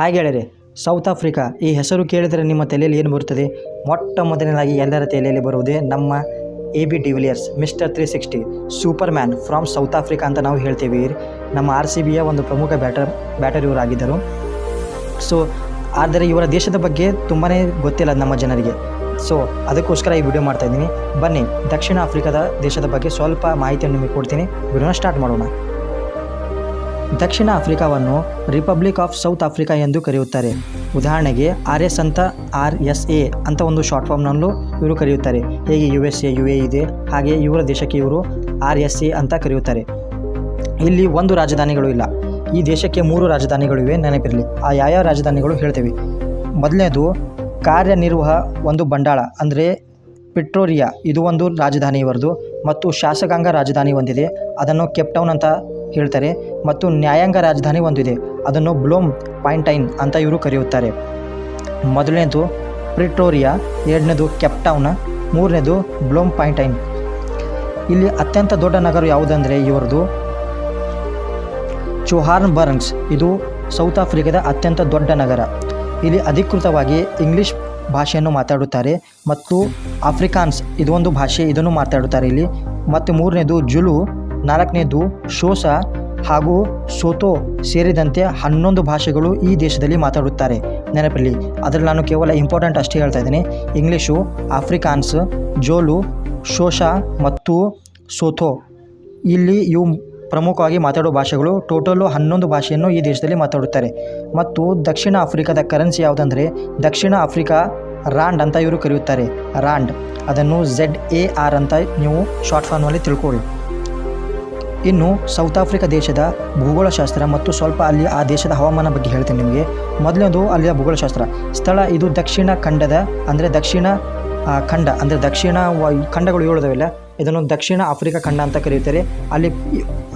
ಹಾಗೆ ಹೇಳಿರಿ, south Africa, ಈ ಹೆಸರು ಕೇಳಿದರೆ ನಿಮ್ಮ ತಲೆಯಲ್ಲಿ ಏನು ಬರುತ್ತದೆ? ಮೊಟ್ಟ ಮೊದಲನೇದಾಗಿ ಎಲ್ಲರ ತಲೆಯಲ್ಲಿ ಬರುವುದೇ ನಮ್ಮ A B de Villiers, Mr three sixty superman from South Africa ಅಂತ ನಾವು ಹೇಳ್ತೀವಿ. ನಮ್ಮ ಆರ್ ಸಿ ಬಿಯ ಒಂದು ಪ್ರಮುಖ ಬ್ಯಾಟರ್ ಬ್ಯಾಟರ್ ಇವರಾಗಿದ್ದರು ಸೊ, ಆದರೆ ಇವರ ದೇಶದ ಬಗ್ಗೆ ತುಂಬಾ ಗೊತ್ತಿಲ್ಲ ನಮ್ಮ ಜನರಿಗೆ. ಸೊ, ಅದಕ್ಕೋಸ್ಕರ ಈ ವಿಡಿಯೋ ಮಾಡ್ತಾ ಇದ್ದೀನಿ. ಬನ್ನಿ, ದಕ್ಷಿಣ ಆಫ್ರಿಕಾದ ದೇಶದ ಬಗ್ಗೆ ಸ್ವಲ್ಪ ಮಾಹಿತಿಯನ್ನು ನಿಮಗೆ ಕೊಡ್ತೀನಿ. ವಿಡಿಯೋನ ಸ್ಟಾರ್ಟ್ ಮಾಡೋಣ. ದಕ್ಷಿಣ ಆಫ್ರಿಕಾವನ್ನು ರಿಪಬ್ಲಿಕ್ ಆಫ್ ಸೌತ್ ಆಫ್ರಿಕಾ ಎಂದು ಕರೆಯುತ್ತಾರೆ. ಉದಾಹರಣೆಗೆ ಆರ್ ಎಸ್ ಅಂತ ಆರ್ ಎಸ್ ಎ ಅಂತ ಒಂದು ಶಾರ್ಟ್ ಫಾರ್ಮ್ನಲ್ಲೂ ಇವರು ಕರೆಯುತ್ತಾರೆ. ಹೇಗೆ U S A, U A ಇದೆ, ಹಾಗೆ ಇವರ ದೇಶಕ್ಕೆ ಇವರು ಆರ್ ಎಸ್ ಎ ಅಂತ ಕರೆಯುತ್ತಾರೆ. ಇಲ್ಲಿ ಒಂದು ರಾಜಧಾನಿಗಳು ಇಲ್ಲ. ಈ ದೇಶಕ್ಕೆ ಮೂರು ರಾಜಧಾನಿಗಳು ಇವೆ, ನೆನಪಿರಲಿ. ಆ ಯಾವ್ಯಾವ ರಾಜಧಾನಿಗಳು ಹೇಳ್ತೇವೆ. ಮೊದಲನೇದು, ಕಾರ್ಯನಿರ್ವಹ ಒಂದು ಬಂಡಾಳ, ಅಂದರೆ ಪಿಟ್ರೋರಿಯಾ. ಇದು ಒಂದು ರಾಜಧಾನಿ ಇವರದು ಮತ್ತು ಶಾಸಕಾಂಗ ರಾಜಧಾನಿ ಒಂದಿದೆ ಅದನ್ನು ಕೆಪ್ಟೌನ್ ಅಂತ ಹೇಳ್ತಾರೆ. ಮತ್ತು ನ್ಯಾಯಾಂಗ ರಾಜಧಾನಿ ಒಂದಿದೆ. ಅದನ್ನು ಬ್ಲೋಮ್ ಪಾಯಿಂಟೈನ್ ಅಂತ ಇವರು ಕರೆಯುತ್ತಾರೆ. ಮೊದಲನೇದು ಪ್ರಿಟೋರಿಯಾ, ಎರಡನೇದು ಕೆಪ್ಟೌನ್ ಮೂರನೇದು ಬ್ಲೋಮ್ ಪಾಯಿಂಟೈನ್. ಇಲ್ಲಿ ಅತ್ಯಂತ ದೊಡ್ಡ ನಗರ ಯಾವುದಂದರೆ ಇವರದು ಚುಹಾರ್ನ್ ಬರ್ನ್ಸ್ ಇದು ಸೌತ್ ಆಫ್ರಿಕಾದ ಅತ್ಯಂತ ದೊಡ್ಡ ನಗರ. ಇಲ್ಲಿ ಅಧಿಕೃತವಾಗಿ ಇಂಗ್ಲಿಷ್ ಭಾಷೆಯನ್ನು ಮಾತಾಡುತ್ತಾರೆ ಮತ್ತು ಆಫ್ರಿಕಾನ್ಸ್ ಇದು ಒಂದು ಭಾಷೆ ಇದನ್ನು ಮಾತಾಡುತ್ತಾರೆ ಇಲ್ಲಿ. ಮತ್ತು ಮೂರನೇದು ಜುಲು, ನಾಲ್ಕನೇದು ಶೋಸ ಹಾಗೂ ಸೋತೋ ಸೇರಿದಂತೆ ಹನ್ನೊಂದು ಭಾಷೆಗಳು ಈ ದೇಶದಲ್ಲಿ ಮಾತಾಡುತ್ತಾರೆ. ನೆನಪಲ್ಲಿ ಅದರಲ್ಲಿ ನಾನು ಕೇವಲ ಇಂಪಾರ್ಟೆಂಟ್ ಅಷ್ಟೇ ಹೇಳ್ತಾ ಇದ್ದೀನಿ. ಇಂಗ್ಲೀಷು ಆಫ್ರಿಕಾನ್ಸ್, ಜೋಲು, ಶೋಷಾ ಮತ್ತು ಸೋಥೋ ಇಲ್ಲಿ ಇವು ಪ್ರಮುಖವಾಗಿ ಮಾತಾಡುವ ಭಾಷೆಗಳು ಟೋಟಲು ಹನ್ನೊಂದು ಭಾಷೆಯನ್ನು ಈ ದೇಶದಲ್ಲಿ ಮಾತಾಡುತ್ತಾರೆ. ಮತ್ತು ದಕ್ಷಿಣ ಆಫ್ರಿಕಾದ ಕರೆನ್ಸಿ ಯಾವುದಂದರೆ ದಕ್ಷಿಣ ಆಫ್ರಿಕಾ ರಾಂಡ್ ಅಂತ ಇವರು ಕರೆಯುತ್ತಾರೆ. ರಾಂಡ್. ಅದನ್ನು ಝೆಡ್ ಎ ಆರ್ ಅಂತ ನೀವು ಶಾರ್ಟ್ ಫಾರ್ಮಲ್ಲಿ ತಿಳ್ಕೊಳ್ಳಿ. ಇನ್ನು ಸೌತ್ ಆಫ್ರಿಕಾ ದೇಶದ ಭೂಗೋಳಶಾಸ್ತ್ರ ಮತ್ತು ಸ್ವಲ್ಪ ಅಲ್ಲಿ ಆ ದೇಶದ ಹವಾಮಾನ ಬಗ್ಗೆ ಹೇಳ್ತೇನೆ ನಿಮಗೆ. ಮೊದಲನೇದು ಅಲ್ಲಿಯ ಭೂಗೋಳಶಾಸ್ತ್ರ. ಸ್ಥಳ ಇದು ದಕ್ಷಿಣ ಖಂಡದ, ಅಂದರೆ ದಕ್ಷಿಣ ಖಂಡ, ಅಂದರೆ ದಕ್ಷಿಣ ಖಂಡಗಳು ಹೇಳೋದವಿಲ್ಲ ಇದನ್ನು ದಕ್ಷಿಣ ಆಫ್ರಿಕಾ ಖಂಡ ಅಂತ ಕರೆಯುತ್ತಾರೆ. ಅಲ್ಲಿ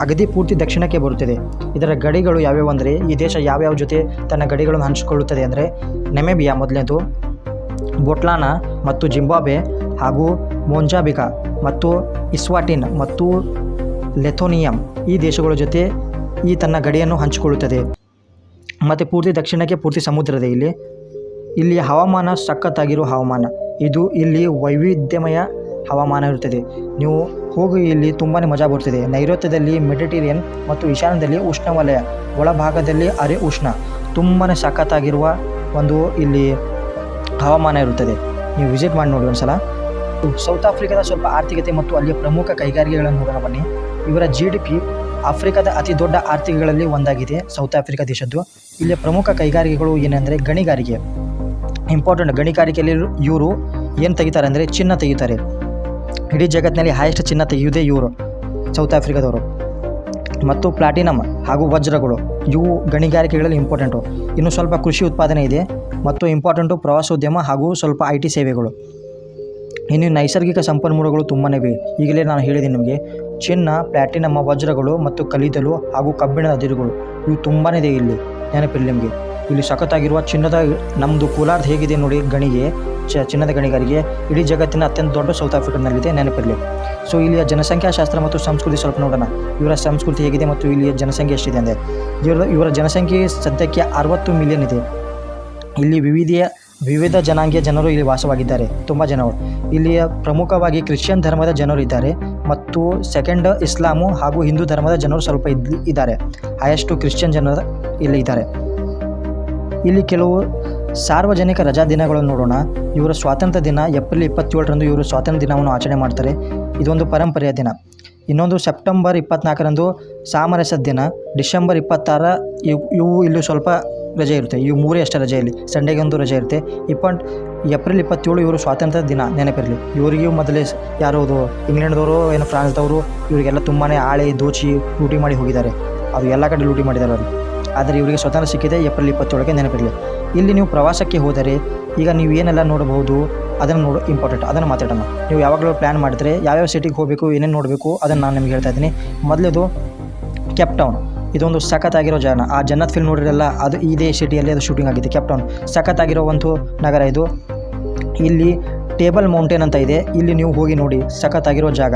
ಅಗದಿ ಪೂರ್ತಿ ದಕ್ಷಿಣಕ್ಕೆ ಬರುತ್ತದೆ. ಇದರ ಗಡಿಗಳು ಯಾವ್ಯಾವು ಅಂದರೆ, ಈ ದೇಶ ಯಾವ್ಯಾವ ಜೊತೆ ತನ್ನ ಗಡಿಗಳನ್ನು ಹಂಚಿಕೊಳ್ಳುತ್ತದೆ ಅಂದರೆ, ನೆಮೆಬಿಯಾ ಮೊದಲನೇದು, ಬೊಟ್ಲಾನ ಮತ್ತು ಜಿಂಬಾಬೆ ಹಾಗೂ ಮೊಂಜಾಬಿಕಾ ಮತ್ತು ಇಸ್ವಾಟಿನ್ ಮತ್ತು ಲೆಥೋನಿಯಂ ಈ ದೇಶಗಳ ಜೊತೆ ಈ ತನ್ನ ಗಡಿಯನ್ನು ಹಂಚಿಕೊಳ್ಳುತ್ತದೆ. ಮತ್ತು ಪೂರ್ತಿ ದಕ್ಷಿಣಕ್ಕೆ ಪೂರ್ತಿ ಸಮುದ್ರದ ಇಲ್ಲಿ. ಇಲ್ಲಿ ಹವಾಮಾನ ಸಖತ್ತಾಗಿರೋ ಹವಾಮಾನ. ಇದು ಇಲ್ಲಿ ವೈವಿಧ್ಯಮಯ ಹವಾಮಾನ ಇರುತ್ತದೆ. ನೀವು ಹೋಗಿ ಇಲ್ಲಿ ತುಂಬಾ ಮಜಾ ಬರುತ್ತದೆ. ನೈಋತ್ಯದಲ್ಲಿ ಮೆಡಿಟೇರಿಯನ್ ಮತ್ತು ಈಶಾನ್ಯದಲ್ಲಿ ಉಷ್ಣವಲಯ, ಒಳಭಾಗದಲ್ಲಿ ಅರೆ ಉಷ್ಣ. ತುಂಬಾ ಸಖತ್ತಾಗಿರುವ ಒಂದು ಇಲ್ಲಿ ಹವಾಮಾನ ಇರುತ್ತದೆ. ನೀವು ವಿಸಿಟ್ ಮಾಡಿ ನೋಡಿ ಒಂದ್ಸಲ. ಸೌತ್ ಆಫ್ರಿಕಾದ ಸ್ವಲ್ಪ ಆರ್ಥಿಕತೆ ಮತ್ತು ಅಲ್ಲಿಯ ಪ್ರಮುಖ ಕೈಗಾರಿಕೆಗಳನ್ನು ನೋಡೋಣ ಬನ್ನಿ. ಇವರ ಜಿ ಡಿ ಪಿ ಆಫ್ರಿಕಾದ ಅತಿ ದೊಡ್ಡ ಆರ್ಥಿಕಗಳಲ್ಲಿ ಒಂದಾಗಿದೆ. ಸೌತ್ ಆಫ್ರಿಕಾ ದೇಶದ್ದು. ಇಲ್ಲಿಯ ಪ್ರಮುಖ ಕೈಗಾರಿಕೆಗಳು ಏನೆಂದರೆ ಗಣಿಗಾರಿಕೆ. ಇಂಪಾರ್ಟೆಂಟ್ ಗಣಿಗಾರಿಕೆಯಲ್ಲಿ ಇವರು ಏನು ತೆಗಿತಾರೆ ಅಂದರೆ ಚಿನ್ನ ತೆಗಿತಾರೆ. ಇಡೀ ಜಗತ್ತಿನಲ್ಲಿ ಹೈಯೆಸ್ಟ್ ಚಿನ್ನ ತೆಗೆಯುವುದೇ ಇವರು ಸೌತ್ ಆಫ್ರಿಕಾದವರು ಮತ್ತು ಪ್ಲಾಟಿನಮ್ ಹಾಗೂ ವಜ್ರಗಳು, ಇವು ಗಣಿಗಾರಿಕೆಗಳಲ್ಲಿ ಇಂಪಾರ್ಟೆಂಟು ಇನ್ನು ಸ್ವಲ್ಪ ಕೃಷಿ ಉತ್ಪಾದನೆ ಇದೆ ಮತ್ತು ಇಂಪಾರ್ಟೆಂಟು ಪ್ರವಾಸೋದ್ಯಮ ಹಾಗೂ ಸ್ವಲ್ಪ ಐ ಟಿ ಸೇವೆಗಳು. ಇನ್ನು ನೈಸರ್ಗಿಕ ಸಂಪನ್ಮೂಲಗಳು ತುಂಬಾ ಇವೆ. ಈಗಲೇ ನಾನು ಹೇಳಿದೆ ನಿಮಗೆ ಚಿನ್ನ, ಪ್ಲಾಟಿನಮ್, ವಜ್ರಗಳು ಮತ್ತು ಕಲ್ಲಿದ್ದಲು ಹಾಗೂ ಕಬ್ಬಿಣದ ಅದಿರುಗಳು ಇವು ತುಂಬಾ ಇದೆ ಇಲ್ಲಿ. ನೆನಪಿರಲಿ ನಿಮಗೆ. ಇಲ್ಲಿ ಸಖತ್ತಾಗಿರುವ ಚಿನ್ನದ ನಮ್ಮದು ಕೋಲಾರ್ದು ಹೇಗಿದೆ ನೋಡಿ ಗಣಿಗೆ, ಚ, ಚಿನ್ನದ ಗಣಿಗಾರಿಗೆ ಇಡೀ ಜಗತ್ತಿನ ಅತ್ಯಂತ ದೊಡ್ಡ ಸೌತ್ ಆಫ್ರಿಕಾನಲ್ಲಿದೆ ನೆನಪಿರಲಿ. ಸೊ ಇಲ್ಲಿಯ ಜನಸಂಖ್ಯಾಶಾಸ್ತ್ರ ಮತ್ತು ಸಂಸ್ಕೃತಿ ಸ್ವಲ್ಪ ನೋಡೋಣ. ಇವರ ಸಂಸ್ಕೃತಿ ಹೇಗಿದೆ ಮತ್ತು ಇಲ್ಲಿಯ ಜನಸಂಖ್ಯೆ ಎಷ್ಟಿದೆ ಅಂದರೆ. ಇವರ ಇವರ ಜನಸಂಖ್ಯೆ ಸದ್ಯಕ್ಕೆ ಅರವತ್ತು ಮಿಲಿಯನ್ ಇದೆ. ಇಲ್ಲಿ ವಿವಿಧ ವಿವಿಧ ಜನಾಂಗೀಯ ಜನರು ಇಲ್ಲಿ ವಾಸವಾಗಿದ್ದಾರೆ. ತುಂಬ ಜನರು. ಇಲ್ಲಿಯ ಪ್ರಮುಖವಾಗಿ ಕ್ರಿಶ್ಚಿಯನ್ ಧರ್ಮದ ಜನರು ಇದ್ದಾರೆ. ಮತ್ತು ಸೆಕೆಂಡ್ ಇಸ್ಲಾಮು ಹಾಗೂ ಹಿಂದೂ ಧರ್ಮದ ಜನರು ಸ್ವಲ್ಪ ಇದ್ ಇದ್ದಾರೆ. ಹೈಯೆಸ್ಟು ಕ್ರಿಶ್ಚಿಯನ್ ಜನರು ಇಲ್ಲಿ ಇದ್ದಾರೆ. ಇಲ್ಲಿ ಕೆಲವು ಸಾರ್ವಜನಿಕ ರಜಾ ದಿನಗಳನ್ನು ನೋಡೋಣ. ಇವರ ಸ್ವಾತಂತ್ರ್ಯ ದಿನ ಏಪ್ರಿಲ್ ಇಪ್ಪತ್ತೇಳರಂದು ಇವರು ಸ್ವಾತಂತ್ರ್ಯ ದಿನವನ್ನು ಆಚರಣೆ ಮಾಡ್ತಾರೆ. ಇದೊಂದು ಪರಂಪರೆಯ ದಿನ. ಇನ್ನೊಂದು ಸೆಪ್ಟೆಂಬರ್ ಇಪ್ಪತ್ನಾಲ್ಕರಂದು ಸಾಮರಸ್ಯದ ದಿನ. ಡಿಸೆಂಬರ್ ಇಪ್ಪತ್ತಾರ ಇವು ಇಲ್ಲೂ ಸ್ವಲ್ಪ ರಜೆ ಇರುತ್ತೆ. ಇವು ಮೂರೇ ಅಷ್ಟೇ ರಜೆ ಇಲ್ಲಿ. ಸಂಡೇಗೆ ಒಂದು ರಜೆ ಇರುತ್ತೆ. ಇಪ್ಪಂಟ್ ಏಪ್ರಿಲ್ ಇಪ್ಪತ್ತೇಳು ಇವರು ಸ್ವಾತಂತ್ರ್ಯ ದಿನ ನೆನಪಿರಲಿ. ಇವರಿಗೂ ಮೊದಲೇ ಯಾರೋದು ಇಂಗ್ಲೆಂಡ್ದವರು ಏನು ಫ್ರಾನ್ಸ್ದವರು ಇವರಿಗೆಲ್ಲ ತುಂಬಾ ಆಳೆ ದೋಚಿ ಲೂಟಿ ಮಾಡಿ ಹೋಗಿದ್ದಾರೆ. ಅದು ಎಲ್ಲ ಕಡೆ ಲೂಟಿ ಮಾಡಿದ್ದಾರೆ ಅವರು. ಆದರೆ ಇವರಿಗೆ ಸ್ವತಂತ್ರ ಸಿಕ್ಕಿದೆ ಏಪ್ರಿಲ್ ಇಪ್ಪತ್ತೇಳಕ್ಕೆ ನೆನಪಿರಲಿ. ಇಲ್ಲಿ ನೀವು ಪ್ರವಾಸಕ್ಕೆ ಹೋದರೆ ಈಗ ನೀವು ಏನೆಲ್ಲ ನೋಡಬಹುದು ಅದನ್ನು ನೋಡೋ ಇಂಪಾರ್ಟೆಂಟ್ ಅದನ್ನು ಮಾತಾಡೋಣ. ನೀವು ಯಾವಾಗಲೂ ಪ್ಲ್ಯಾನ್ ಮಾಡಿದ್ರೆ ಯಾವ್ಯಾವ ಸಿಟಿಗೆ ಹೋಗಬೇಕು, ಏನೇನು ನೋಡಬೇಕು ಅದನ್ನು ನಾನು ನಿಮ್ಗೆ ಹೇಳ್ತಾ ಇದ್ದೀನಿ. ಮೊದಲೇದು ಕೆಪ್ ಟೌನ್ ಇದೊಂದು ಸಖತ್ತಾಗಿರೋ ಜಾಗ ಆ ಜನ್ನತ್ ಫಿಲ್ಮ್ ನೋಡಿರಲ್ಲ ಅದು ಇದೇ ಸಿಟಿಯಲ್ಲಿ ಅದು ಶೂಟಿಂಗ್ ಆಗಿದೆ ಕ್ಯಾಪ್ಟೌನ್ ಟೌನ್ ಸಖತ್ತಾಗಿರೋ ಒಂದು ನಗರ ಇದು. ಇಲ್ಲಿ ಟೇಬಲ್ ಮೌಂಟೇನ್ ಅಂತ ಇದೆ. ಇಲ್ಲಿ ನೀವು ಹೋಗಿ ನೋಡಿ, ಸಖತ್ತಾಗಿರೋ ಜಾಗ.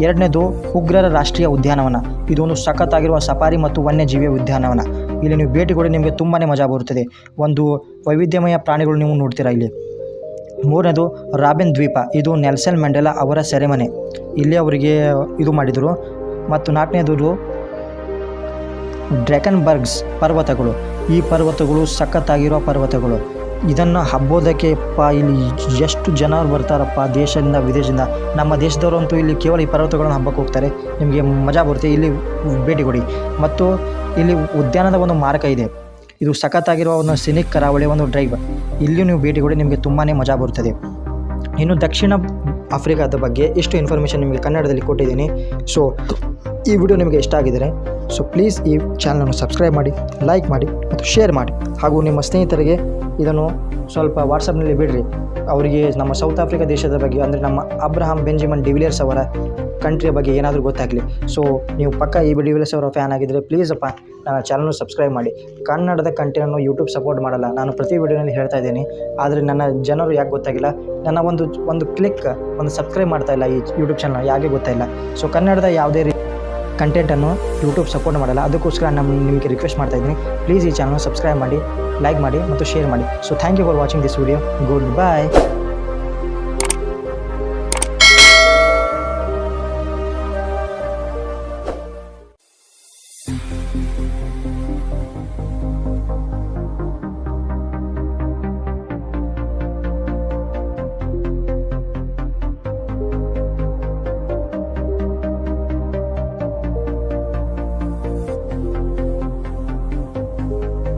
ಎರಡನೇದು ಉಗ್ರರ ರಾಷ್ಟ್ರೀಯ ಉದ್ಯಾನವನ. ಇದೊಂದು ಸಖತ್ತಾಗಿರುವ ಸಫಾರಿ ಮತ್ತು ವನ್ಯಜೀವಿ ಉದ್ಯಾನವನ. ಇಲ್ಲಿ ನೀವು ಭೇಟಿ ಕೊಡಿ, ನಿಮಗೆ ತುಂಬಾ ಮಜಾ ಬರುತ್ತದೆ. ಒಂದು ವೈವಿಧ್ಯಮಯ ಪ್ರಾಣಿಗಳು ನೀವು ನೋಡ್ತೀರಾ ಇಲ್ಲಿ. ಮೂರನೇದು ರಾಬಿನ್ ದ್ವೀಪ. ಇದು ನೆಲ್ಸನ್ ಮಂಡೇಲಾ ಅವರ ಸೆರೆಮನೆ. ಇಲ್ಲಿ ಅವರಿಗೆ ಇದು ಮಾಡಿದರು. ಮತ್ತು ನಾಲ್ಕನೇದು ಡ್ರ್ಯಾಕನ್ಬರ್ಗ್ಸ್ ಪರ್ವತಗಳು. ಈ ಪರ್ವತಗಳು ಸಖತ್ತಾಗಿರೋ ಪರ್ವತಗಳು. ಇದನ್ನು ಹಬ್ಬೋದಕ್ಕೆ ಪ, ಇಲ್ಲಿ ಎಷ್ಟು ಜನ ಬರ್ತಾರಪ್ಪ ದೇಶದಿಂದ ವಿದೇಶದಿಂದ? ನಮ್ಮ ದೇಶದವರಂತೂ ಇಲ್ಲಿ ಕೇವಲ ಈ ಪರ್ವತಗಳನ್ನು ಹಬ್ಬಕ್ಕೆ ಹೋಗ್ತಾರೆ. ನಿಮಗೆ ಮಜಾ ಬರುತ್ತೆ, ಇಲ್ಲಿ ಭೇಟಿ ಕೊಡಿ. ಮತ್ತು ಇಲ್ಲಿ ಉದ್ಯಾನದ ಒಂದು ಮಾರ್ಗ ಇದೆ. ಇದು ಸಖತ್ತಾಗಿರುವ ಒಂದು ಸಿನಿಕ್ ಕರಾವಳಿ ಒಂದು ಡ್ರೈವ್ ಇಲ್ಲಿಯೂ ನೀವು ಭೇಟಿ ಕೊಡಿ, ನಿಮಗೆ ತುಂಬಾ ಮಜಾ ಬರುತ್ತದೆ ಇನ್ನು ದಕ್ಷಿಣ ಆಫ್ರಿಕಾದ ಬಗ್ಗೆ ಎಷ್ಟು ಇನ್ಫಾರ್ಮೇಷನ್ ನಿಮಗೆ ಕನ್ನಡದಲ್ಲಿ ಕೊಟ್ಟಿದ್ದೀನಿ. ಸೊ ಈ ವಿಡಿಯೋ ನಿಮಗೆ ಇಷ್ಟ ಆಗಿದರೆ ಸೊ ಪ್ಲೀಸ್ ಈ ಚಾನಲನ್ನು ಸಬ್ಸ್ಕ್ರೈಬ್ ಮಾಡಿ ಲೈಕ್ ಮಾಡಿ ಮತ್ತು ಶೇರ್ ಮಾಡಿ. ಹಾಗೂ ನಿಮ್ಮ ಸ್ನೇಹಿತರಿಗೆ ಇದನ್ನು ಸ್ವಲ್ಪ ವಾಟ್ಸಪ್ನಲ್ಲಿ ಬಿಡಿರಿ. ಅವರಿಗೆ ನಮ್ಮ ಸೌತ್ ಆಫ್ರಿಕಾ ದೇಶದ ಬಗ್ಗೆ, ಅಂದರೆ ನಮ್ಮ ಅಬ್ರಹಾಂ ಬೆಂಜಿಮನ್ ಡಿವಿಲಿಯರ್ಸ್ ಅವರ ಕಂಟ್ರಿಯ ಬಗ್ಗೆ ಏನಾದರೂ ಗೊತ್ತಾಗಲಿ. ಸೊ ನೀವು ಪಕ್ಕ ಈ ಡಿವಿಲಿಯರ್ಸ್ ಅವರ ಫ್ಯಾನ್ ಆಗಿದ್ದರೆ ಪ್ಲೀಸ್ ಅಪ್ಪ, ನನ್ನ ಚಾನಲ್ನ ಸಬ್ಸ್ಕ್ರೈಬ್ ಮಾಡಿ. ಕನ್ನಡದ ಕಂಟೆಂಟನ್ನು ಯೂಟ್ಯೂಬ್ ಸಪೋರ್ಟ್ ಮಾಡಲ್ಲ. ನಾನು ಪ್ರತಿ ವಿಡಿಯೋನಲ್ಲಿ ಹೇಳ್ತಾ ಇದ್ದೀನಿ. ಆದರೆ ನನ್ನ ಜನರು ಯಾಕೆ ಗೊತ್ತಾಗಿಲ್ಲ? ನನ್ನ ಒಂದು ಒಂದು ಕ್ಲಿಕ್ ಒಂದು ಸಬ್ಸ್ಕ್ರೈಬ್ ಮಾಡ್ತಾ ಇಲ್ಲ ಈ ಯೂಟ್ಯೂಬ್ ಚಾನಲ್ ಯಾಕೆ ಗೊತ್ತಾಯಿಲ್ಲ. ಸೊ ಕನ್ನಡದ ಯಾವುದೇ ರೀ ಕಂಟೆಂಟನ್ನು ಯೂಟ್ಯೂಬ್ ಸಪೋರ್ಟ್ ಮಾಡಲ್ಲ. ಅದಕ್ಕೋಸ್ಕರ ನಮ್ಮ ನಿಮಗೆ ರಿಕ್ವೆಸ್ಟ್ ಮಾಡ್ತಾ ಇದ್ದೀನಿ. ಪ್ಲೀಸ್ ಈ ಚಾನಲ್ ಸಬ್ಸ್ಕ್ರೈಬ್ ಮಾಡಿ ಲೈಕ್ ಮಾಡಿ ಮತ್ತು ಶೇರ್ ಮಾಡಿ. So thank you for watching this video goodbye